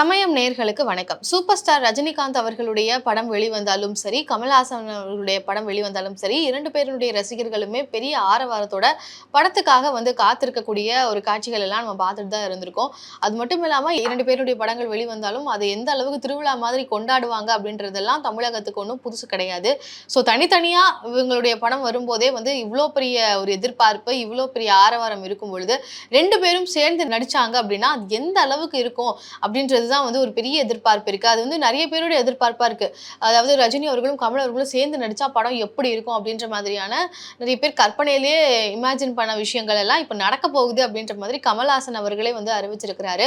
சமயம் நேர்களுக்கு வணக்கம். சூப்பர் ஸ்டார் ரஜினிகாந்த் அவர்களுடைய படம் வெளிவந்தாலும் சரி கமல்ஹாசன் அவர்களுடைய படம் வெளிவந்தாலும் சரி இரண்டு பேருடைய ரசிகர்களுமே பெரிய ஆரவாரத்தோட படத்துக்காக வந்து காத்திருக்கக்கூடிய ஒரு காட்சிகள் எல்லாம் நம்ம பார்த்துட்டு தான் இருந்திருக்கோம். அது மட்டும் இல்லாமல் இரண்டு பேருடைய படங்கள் வெளிவந்தாலும் அது எந்த அளவுக்கு திருவிழா மாதிரி கொண்டாடுவாங்க அப்படின்றதெல்லாம் தமிழகத்துக்கு ஒன்றும் புதுசு கிடையாது. ஸோ தனித்தனியாக இவங்களுடைய படம் வரும்போதே வந்து இவ்வளோ பெரிய ஒரு எதிர்பார்ப்பு இவ்வளோ பெரிய ஆரவாரம் இருக்கும் பொழுது ரெண்டு பேரும் சேர்ந்து நடிச்சாங்க அப்படின்னா அது எந்த அளவுக்கு இருக்கும் அப்படின்றது அதுதான் வந்து ஒரு பெரிய எதிர்பார்ப்பு இருக்குது அது வந்து நிறைய பேருடைய எதிர்பார்ப்பாக இருக்குது அதாவது ரஜினி அவர்களும் கமல் அவர்களும் சேர்ந்து நடித்தா படம் எப்படி இருக்கும் அப்படின்ற மாதிரியான நிறைய பேர் கற்பனையிலேயே இமேஜின் பண்ண விஷயங்கள் எல்லாம் இப்போ நடக்க போகுது அப்படின்ற மாதிரி கமல்ஹாசன் அவர்களே வந்து அறிவிச்சிருக்கிறாரு.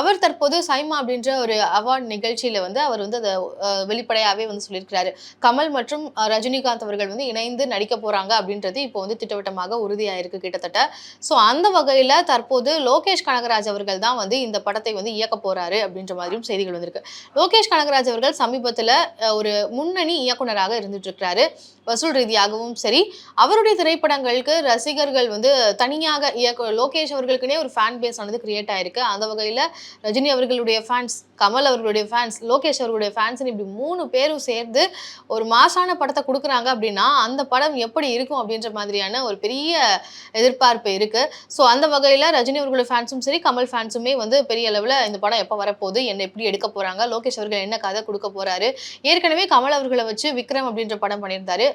அவர் தற்போது சைமா அப்படின்ற ஒரு அவார்ட் நிகழ்ச்சியில் வந்து அவர் வந்து அதை வெளிப்படையாகவே வந்து சொல்லியிருக்கிறாரு. கமல் மற்றும் ரஜினிகாந்த் அவர்கள் வந்து இணைந்து நடிக்க போகிறாங்க அப்படின்றது இப்போ வந்து திட்டவட்டமாக உறுதியாயிருக்கு கிட்டத்தட்ட. ஸோ அந்த வகையில் தற்போது லோகேஷ் கனகராஜ் அவர்கள் தான் வந்து இந்த படத்தை வந்து இயக்க போறாரு அப்படின்ற மாதிரியும் செய்திகள் வந்திருக்கு. லோகேஷ் கனகராஜ் அவர்கள் சமீபத்தில் ஒரு முன்னணி இயக்குனராக இருந்துட்டு இருக்கிறாரு வசூல் ரீதியாகவும் சரி அவருடைய திரைப்படங்களுக்கு ரசிகர்கள் வந்து தனியாக இயக்க லோகேஷ் அவர்களுக்குனே ஒரு ஃபேன் பேஸ் ஆனது கிரியேட் ஆயிருக்கு. அந்த வகையில் ரஜினி அவர்களுடைய ஃபேன்ஸ் கமல் அவர்களுடைய ஃபேன்ஸ் லோகேஷ் அவர்களுடைய ஃபேன்ஸ்னு இப்படி மூணு பேரும் சேர்ந்து ஒரு மாசான படத்தை கொடுக்குறாங்க அப்படின்னா அந்த படம் எப்படி இருக்கும் அப்படின்ற மாதிரியான ஒரு பெரிய எதிர்பார்ப்பு இருக்கு. ஸோ அந்த வகையில் ரஜினி அவர்களுடைய ஃபேன்ஸும் சரி கமல் ஃபேன்ஸுமே வந்து பெரிய அளவில் இந்த படம் எப்போ வரப்போகுது. என்ன எப்படி எடுக்க போறாங்க? லோகேஷ் அவர்கள் என்ன கதை கொடுக்க போறாரு? ஏற்கனவே கமல் அவர்களை வச்சு விக்ரம் அப்படின்ற படம் பண்ணியிருந்தாரு.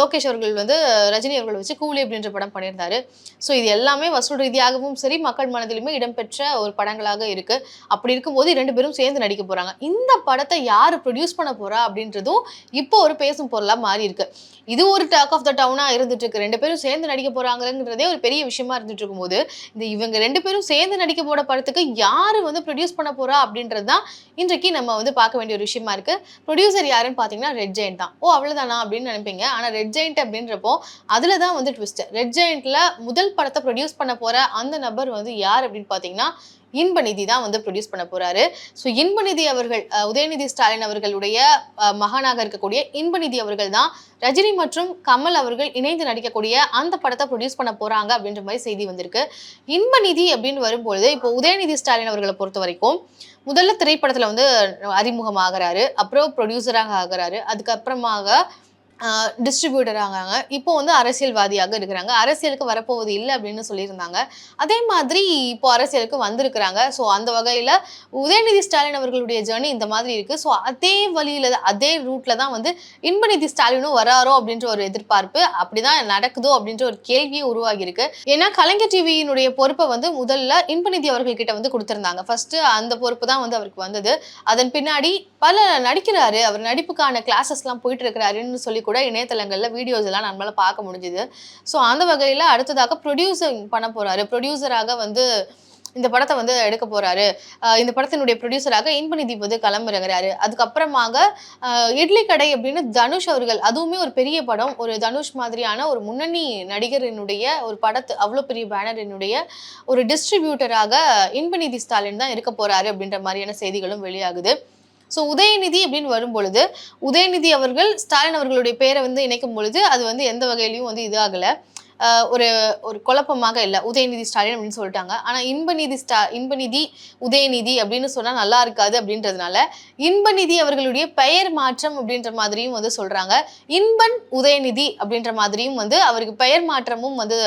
லோகேஷ் அவர்கள் வந்து ரஜினி அவர்களை வச்சு கூலி அப்படின்ற படம் பண்ணியிருந்தாரு. ஸோ இது எல்லாமே வசூல் ரீதியாகவும் சரி மக்கள் மனதிலுமே இடம்பெற்ற ஒரு படங்களாக இருக்கு. அப்படி இருக்கும்போது ரெண்டு பேரும் சேர்ந்து நடிக்க போறாங்க. இந்த படத்தை யார் ப்ரொடியூஸ் பண்ண போறா அப்படின்றதும் இப்போ ஒரு பேசும் பொருளாக மாறி இருக்கு. இது ஒரு டாக் ஆஃப் த டவுனாக இருந்துட்டு இருக்கு. ரெண்டு பேரும் சேர்ந்து நடிக்க போறாங்கிறதே ஒரு பெரிய விஷயமா இருந்துட்டு இருக்கும்போது இந்த இவங்க ரெண்டு பேரும் சேர்ந்து நடிக்க போற படத்துக்கு யார் வந்து ப்ரொடியூஸ் பண்ண போறா அப்படின்றது தான் இன்றைக்கு நம்ம வந்து பார்க்க வேண்டிய ஒரு விஷயமா இருக்கு. ப்ரொடியூசர் யாருன்னு பார்த்தீங்கன்னா ரெட் ஜெயின் தான். ஓ அவ்வளோதானா அப்படின்னு நினைப்பீங்க. ஆனால் ரெட் ஜெயின்ட் அப்படின்றப்போ அதுல தான் வந்து ட்விஸ்ட் ரெட் ஜெயின்ட்ல முதல் படத்தை ப்ரொடியூஸ் பண்ண போற அந்த நபர் வந்து யார் அப்படின்னு பார்த்தீங்கன்னா இன்பநிதி தான் வந்து ப்ரொடியூஸ் பண்ண போறாரு. ஸோ இன்பநிதி அவர்கள் உதயநிதி ஸ்டாலின் அவர்களுடைய மகானாக மகனாக இருக்கக்கூடிய இன்பநிதி அவர்கள் தான் ரஜினி மற்றும் கமல் அவர்கள் இணைந்து நடிக்கக்கூடிய அந்த படத்தை ப்ரொடியூஸ் பண்ண போறாங்க அப்படின்ற மாதிரி செய்தி வந்திருக்கு. இன்பநிதி அப்படின்னு வரும்பொழுது இப்போ உதயநிதி ஸ்டாலின் அவர்களை பொறுத்த வரைக்கும் முதல்ல திரைப்படத்துல வந்து அறிமுகமாகிறாரு அப்புறம் ப்ரொடியூசராக ஆகுறாரு அதுக்கப்புறமாக டிஸ்ட்ரிபியூட்டர் ஆகாங்க. இப்போ வந்து அரசியல்வாதியாக இருக்கிறாங்க. அரசியலுக்கு வரப்போவது இல்லை அப்படின்னு சொல்லியிருந்தாங்க. அதே மாதிரி இப்போ அரசியலுக்கு வந்திருக்கிறாங்க. ஸோ அந்த வகையில் உதயநிதி ஸ்டாலின் அவர்களுடைய ஜேர்னி இந்த மாதிரி இருக்குது ஸோ அதே வழியில் அதே ரூட்டில் தான் வந்து இன்பநிதி ஸ்டாலினும் வராரோ அப்படின்ற ஒரு எதிர்பார்ப்பு அப்படிதான் நடக்குதோ அப்படின்ற ஒரு கேள்வியே உருவாகியிருக்கு. ஏன்னா கலைஞர் டிவியினுடைய பொறுப்பை வந்து முதல்ல இன்பநிதி அவர்கள்கிட்ட வந்து கொடுத்துருந்தாங்க. ஃபர்ஸ்ட் அந்த பொறுப்பு தான் வந்து அவருக்கு வந்தது. அதன் பின்னாடி பல நடிக்கிறாரு. அவர் நடிப்புக்கான கிளாஸஸ்லாம் போயிட்டு இருக்கிறாருன்னு சொல்லி கூட இணையதளங்களில் வீடியோஸ் எல்லாம் நம்மளால் பார்க்க முடிஞ்சுது. ஸோ அந்த வகையில் அடுத்ததாக ப்ரொடியூசர் பண்ண போகிறாரு ப்ரொடியூசராக வந்து இந்த படத்தை வந்து எடுக்க போறாரு. இந்த படத்தினுடைய ப்ரொடியூசராக இன்பநிதி வந்து களமிறங்குறாரு. அதுக்கப்புறமாக இட்லி கடை அப்படின்னு தனுஷ் அவர்கள் அதுவுமே ஒரு பெரிய படம். ஒரு தனுஷ் மாதிரியான ஒரு முன்னணி நடிகரினுடைய ஒரு படத்து அவ்வளோ பெரிய பேனரினுடைய ஒரு டிஸ்ட்ரிபியூட்டராக இன்பநிதி ஸ்டாலின் தான் இருக்க போறாரு அப்படின்ற மாதிரியான செய்திகளும் வெளியாகுது. ஸோ உதயநிதி அப்படின்னு வரும்பொழுது உதயநிதி அவர்கள் ஸ்டாலின் அவர்களுடைய பேரை வந்து இணைக்கும் பொழுது அது வந்து எந்த வகையிலையும் வந்து இதாகலை. ஒரு ஒரு குழப்பமாக இல்லை. உதயநிதி ஸ்டாலின் அப்படின்னு சொல்லிட்டாங்க. ஆனால் இன்பநிதி ஸ்டா இன்பநிதி உதயநிதி அப்படின்னு சொன்னால் நல்லா இருக்காது அப்படின்றதுனால இன்பநிதி அவர்களுடைய பெயர் மாற்றம் அப்படின்ற மாதிரியும் வந்து சொல்கிறாங்க இன்பன் உதயநிதி அப்படின்ற மாதிரியும் வந்து அவருக்கு பெயர் மாற்றமும் வந்து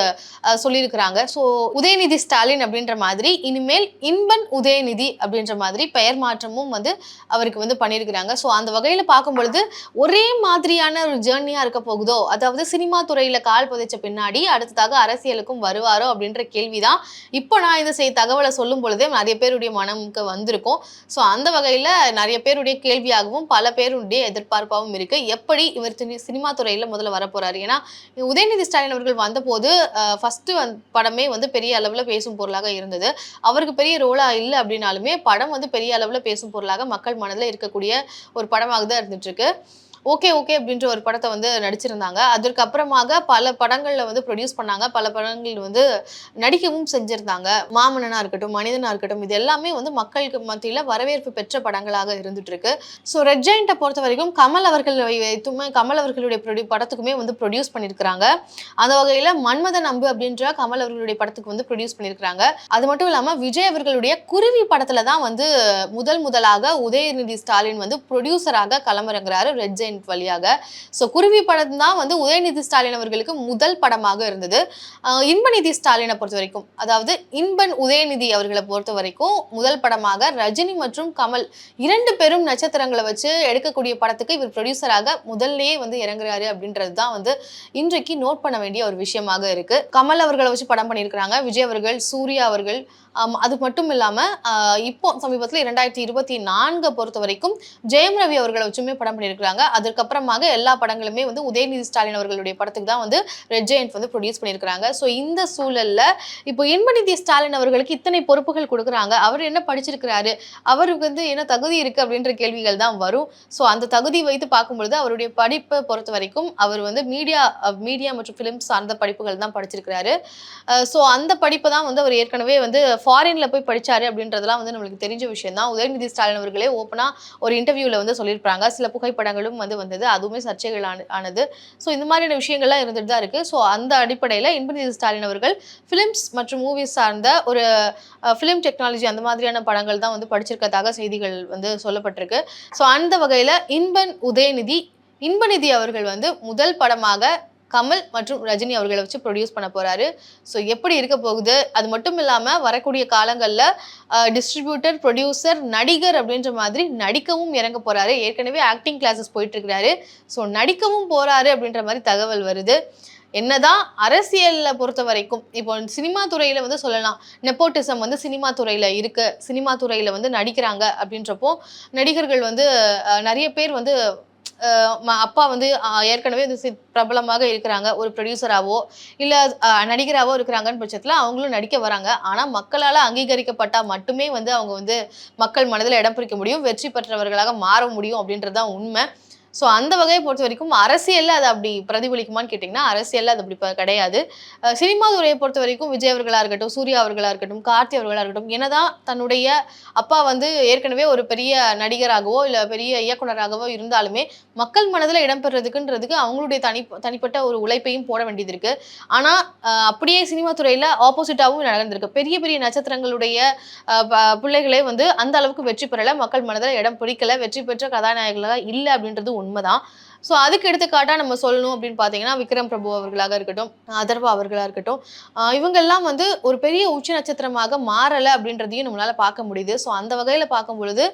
சொல்லியிருக்கிறாங்க. ஸோ உதயநிதி ஸ்டாலின் அப்படின்ற மாதிரி இனிமேல் இன்பன் உதயநிதி அப்படின்ற மாதிரி பெயர் மாற்றமும் வந்து அவருக்கு வந்து பண்ணியிருக்கிறாங்க. ஸோ அந்த வகையில் பார்க்கும் பொழுது ஒரே மாதிரியான ஒரு ஜேர்னியாக இருக்க போகுதோ அதாவது சினிமா துறையில் கால் புதைச்ச பின்னாடி அடுத்ததாக அரசியலுக்கும் வருவாரோ அப்படின்ற கேள்விதான். இப்போ நான் இந்த செய் தகவலை சொல்லும் பொழுதே நிறைய பேருடைய மனமுக்கு வந்திருக்கும். ஸோ அந்த வகையில் நிறைய பேருடைய கேள்வியாகவும் பல பேருடைய எதிர்பார்ப்பாகவும் இருக்கு. எப்படி இவர் சினி- சினிமா துறையில் முதல்ல வரப்போறாரு? ஏன்னா உதயநிதி ஸ்டாலின் அவர்கள் வந்தபோது ஃபர்ஸ்ட் வந் படமே வந்து பெரிய அளவில் பேசும் பொருளாக இருந்தது. அவருக்கு பெரிய ரோலா இல்லை அப்படின்னாலுமே படம் வந்து பெரிய அளவில் பேசும் பொருளாக மக்கள் மனதில் இருக்கக்கூடிய ஒரு படமாக தான் இருந்துட்டு இருக்கு. ஓகே ஓகே அப்படின்ற ஒரு படத்தை வந்து நடிச்சிருந்தாங்க. அதற்கப்புறமாக பல படங்களில் வந்து ப்ரொடியூஸ் பண்ணாங்க. பல படங்கள் வந்து நடிக்கவும் செஞ்சுருந்தாங்க. மாமனனாக இருக்கட்டும் மனிதனாக இருக்கட்டும் இது எல்லாமே வந்து மக்களுக்கு மத்தியில் வரவேற்பு பெற்ற படங்களாக இருந்துட்டு இருக்கு ஸோ ரெட் ஜெயின்ட்டை பொறுத்த வரைக்கும் கமல் அவர்கள் வைத்துமே கமல் அவர்களுடைய ப்ரொடியூ படத்துக்குமே வந்து ப்ரொடியூஸ் பண்ணியிருக்கிறாங்க அந்த வகையில் மன்மத நம்பு அப்படின்ற கமல் அவர்களுடைய படத்துக்கு வந்து ப்ரொடியூஸ் பண்ணியிருக்கிறாங்க அது மட்டும் இல்லாமல் விஜய் அவர்களுடைய குருவி படத்தில் தான் வந்து முதல் முதலாக உதயநிதி ஸ்டாலின் வந்து ப்ரொடியூசராக களமிறங்குறாரு ரெட் ஏஜென்ட் வழியாக. ஸோ குருவி படம் தான் வந்து உதயநிதி ஸ்டாலின் அவர்களுக்கு முதல் படமாக இருந்தது. இன்பநிதி ஸ்டாலினை பொறுத்த வரைக்கும் அதாவது இன்பன் உதயநிதி அவர்களை பொறுத்த வரைக்கும் முதல் படமாக ரஜினி மற்றும் கமல் இரண்டு பெரும் நட்சத்திரங்களை வச்சு எடுக்கக்கூடிய படத்துக்கு இவர் ப்ரொடியூசராக முதல்லயே வந்து இறங்குறாரு அப்படின்றது தான் வந்து இன்றைக்கு நோட் பண்ண வேண்டிய ஒரு விஷயமாக இருக்கு. கமல் அவர்களை வச்சு படம் பண்ணியிருக்கிறாங்க. விஜய் அவர்கள் சூர்யா அவர்கள் அது மட்டும் இல்லாமல் இப்போ சமீபத்தில் இரண்டாயிரத்தி இருபத்தி நான்கை பொறுத்த வரைக்கும் ஜெயம் ரவி அவர்களை வச்சுமே படம் பண்ணியிருக்கிறாங்க. அதுக்கப்புறமாக எல்லா படங்களுமே வந்து உதயநிதி ஸ்டாலின் அவர்களுடைய படத்துக்கு தான் வந்து ரெட் ஜெயண்ட் வந்து ப்ரொடியூஸ் பண்ணியிருக்கிறாங்க. ஸோ இந்த சூழலில் இப்போ இன்பநிதி ஸ்டாலின் அவர்களுக்கு இத்தனை பொறுப்புகள் கொடுக்குறாங்க. அவர் என்ன படிச்சிருக்கிறாரு? அவருக்கு வந்து என்ன தகுதி இருக்குது அப்படின்ற கேள்விகள் தான் வரும். ஸோ அந்த தகுதி வைத்து பார்க்கும்பொழுது அவருடைய படிப்பை பொறுத்த வரைக்கும் அவர் வந்து மீடியா மீடியா மற்றும் ஃபிலிம் சார்ந்த படிப்புகள் தான் படிச்சிருக்கிறாரு. ஸோ அந்த படிப்பை தான் வந்து அவர் ஏற்கனவே வந்து ஃபாரின்ல போய் படிச்சாரு அப்படின்றதெல்லாம் வந்து நம்மளுக்கு தெரிஞ்ச விஷயம் தான் உதயநிதி ஸ்டாலின் அவர்களே ஓப்பனா ஒரு இன்டர்வியூல வந்து சொல்லியிருப்பாங்க. சில புகைப்படங்களும் வந்து வந்தது. அதுவுமே சர்ச்சைகள் ஆன- ஆனது. ஸோ இந்த மாதிரியான விஷயங்கள்லாம் இருந்துட்டு தான் இருக்கு. ஸோ அந்த அடிப்படையில் இன்பநிதி ஸ்டாலின் அவர்கள் ஃபிலிம்ஸ் மற்றும் மூவிஸ் சார்ந்த ஒரு ஃபிலிம் டெக்னாலஜி அந்த மாதிரியான படங்கள் தான் வந்து படிச்சிருக்கதாக செய்திகள் வந்து சொல்லப்பட்டிருக்கு. ஸோ அந்த வகையில் இன்பன் உதயநிதி இன்பநிதி அவர்கள் வந்து முதல் படமாக கமல் மற்றும் ரஜினி அவர்களை வச்சு ப்ரொடியூஸ் பண்ண போறாரு. ஸோ எப்படி இருக்க போகுது? அது மட்டும் இல்லாமல் வரக்கூடிய காலங்களில் டிஸ்ட்ரிபியூட்டர் ப்ரொடியூசர் நடிகர் அப்படின்ற மாதிரி நடிக்கவும் இறங்க போறாரு. ஏற்கனவே ஆக்டிங் கிளாஸஸ் போயிட்டு இருக்கிறாரு. ஸோ நடிக்கவும் போறாரு அப்படின்ற மாதிரி தகவல் வருது. என்னதான் அரசியலில் பொறுத்த வரைக்கும் இப்போ சினிமா துறையில் வந்து சொல்லலாம். நெப்போட்டிசம் வந்து சினிமா துறையில் இருக்கு. சினிமா துறையில் வந்து நடிக்கிறாங்க அப்படின்றப்போ நடிகர்கள் வந்து நிறைய பேர் வந்து அப்பா வந்து ஏற்கனவே வந்து பிரபலமாக இருக்கிறாங்க. ஒரு ப்ரொடியூசராகவோ இல்லை நடிகராகவோ இருக்கிறாங்கன்னு பட்சத்தில் அவங்களும் நடிக்க வராங்க. ஆனால் மக்களால் அங்கீகரிக்கப்பட்டால் மட்டுமே வந்து அவங்க வந்து மக்கள் மனதில் இடம் பிடிக்க முடியும். வெற்றி பெற்றவர்களாக மாற முடியும் அப்படின்றது தான் உண்மை. ஸோ அந்த வகையை பொறுத்த வரைக்கும் அரசியலில் அது அப்படி பிரதிபலிக்குமான்னு கேட்டிங்கன்னா அரசியலில் அது அப்படி கிடையாது. சினிமா துறையை பொறுத்த வரைக்கும் விஜய் அவர்களாக இருக்கட்டும் சூர்யா அவர்களாக இருக்கட்டும் கார்த்தி அவர்களாக இருக்கட்டும் என்னதான் தன்னுடைய அப்பா வந்து ஏற்கனவே ஒரு பெரிய நடிகராகவோ இல்லை பெரிய இயக்குனராகவோ இருந்தாலுமே மக்கள் மனதில் இடம்பெறதுக்குன்றதுக்கு அவங்களுடைய தனி தனிப்பட்ட ஒரு உழைப்பையும் போட வேண்டியது இருக்கு. ஆனால் அப்படியே சினிமா துறையில் ஆப்போசிட்டாகவும் நடந்திருக்கு. பெரிய பெரிய நட்சத்திரங்களுடைய பிள்ளைகளே வந்து அந்த அளவுக்கு வெற்றி பெறலை மக்கள் மனதில் இடம் பிடிக்கல வெற்றி பெற்ற கதாநாயகர்களாக இல்லை அப்படின்றது உண்மைதான். ஸோ அதுக்கு எடுத்துக்காட்டாக நம்ம சொல்லணும் அப்படின்னு பார்த்தீங்கன்னா விக்ரம் பிரபு அவர்களாக இருக்கட்டும் அதர்வா அவர்களாக இருக்கட்டும் இவங்கெல்லாம் வந்து ஒரு பெரிய உச்ச நட்சத்திரமாக மாறலை அப்படின்றதையும் நம்மளால் பார்க்க முடியுது. ஸோ அந்த வகையில் பார்க்கும் பொழுது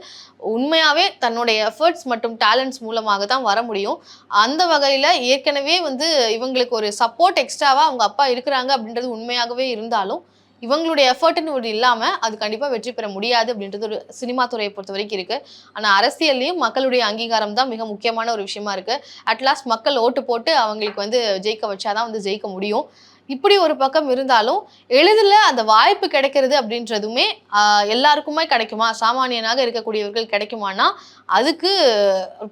உண்மையாகவே தன்னுடைய எஃபர்ட்ஸ் மற்றும் டேலண்ட்ஸ் மூலமாக தான் வர முடியும். அந்த வகையில் ஏற்கனவே வந்து இவங்களுக்கு ஒரு சப்போர்ட் எக்ஸ்ட்ராவாக அவங்க அப்பா இருக்கிறாங்க அப்படின்றது உண்மையாகவே இருந்தாலும் இவங்களுடைய எஃபர்ட்னு ஒரு இல்லாமல் அது கண்டிப்பாக வெற்றி பெற முடியாது அப்படின்றது ஒரு சினிமா துறையை பொறுத்த வரைக்கும் இருக்குது ஆனால் அரசியல்லையும் மக்களுடைய அங்கீகாரம் தான் மிக முக்கியமான ஒரு விஷயமா இருக்குது அட்லாஸ்ட் மக்கள் ஓட்டு போட்டு அவங்களுக்கு வந்து ஜெயிக்க வச்சாதான் வந்து ஜெயிக்க முடியும். இப்படி ஒரு பக்கம் இருந்தாலும் எளிதில் அந்த வாய்ப்பு கிடைக்கிறது அப்படின்றதுமே எல்லாருக்குமே கிடைக்குமா? சாமானியனாக இருக்கக்கூடியவர்கள் கிடைக்குமானா அதுக்கு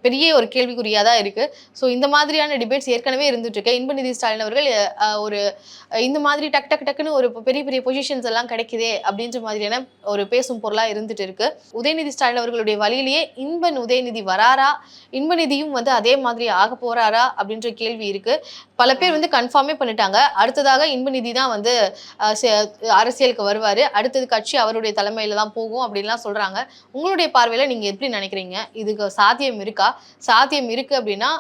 பெரிய ஒரு கேள்விக்குறியாக தான் இருக்குது ஸோ இந்த மாதிரியான டிபேட்ஸ் ஏற்கனவே இருந்துட்டுருக்கு இன்பநிதி ஸ்டாலின் அவர்கள் ஒரு இந்த மாதிரி டக் டக் டக்குன்னு ஒரு பெரிய பெரிய பொசிஷன்ஸ் எல்லாம் கிடைக்குதே அப்படின்ற மாதிரியான ஒரு பேசும் பொருளாக இருந்துட்டு இருக்கு. உதயநிதி ஸ்டாலின் அவர்களுடைய வழியிலேயே இன்பன் உதயநிதி வராரா? இன்பநிதியும் வந்து அதே மாதிரி ஆக போறாரா? அப்படின்ற கேள்வி இருக்கு. பல பேர் வந்து கன்ஃபார்மே பண்ணிட்டாங்க. அடுத்ததாக இன்பநிதி தான் வந்து அரசியலுக்கு வருவார். அடுத்தது கட்சி அவருடைய தலைமையில் தான் போகும் அப்படின்லாம் சொல்றாங்க. உங்களுடைய பார்வையில் நீங்க எப்படி நினைக்கிறீங்க? இதுக்கு சாத்தியம் இருக்கா? சாத்தியம் இருக்கு அப்படின்னா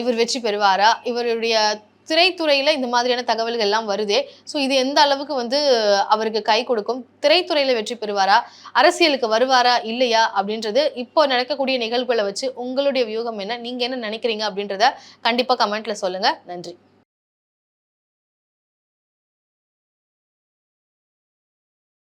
இவர் வெற்றி பெறுவாரா? இவருடைய திரைத்துறையில் இந்த மாதிரியான தகவல்கள் எல்லாம் வருதே. ஸோ இது எந்த அளவுக்கு வந்து அவருக்கு கை கொடுக்கும்? திரைத்துறையில் வெற்றி பெறுவாரா? அரசியலுக்கு வருவாரா? இல்லையா? அப்படின்றது இப்போ நடக்கக்கூடிய நிகழ்வுகளை வச்சு உங்களுடைய வியூகம் என்ன? நீங்க என்ன நினைக்கிறீங்க அப்படின்றத கண்டிப்பாக கமெண்ட்ல சொல்லுங்க. நன்றி.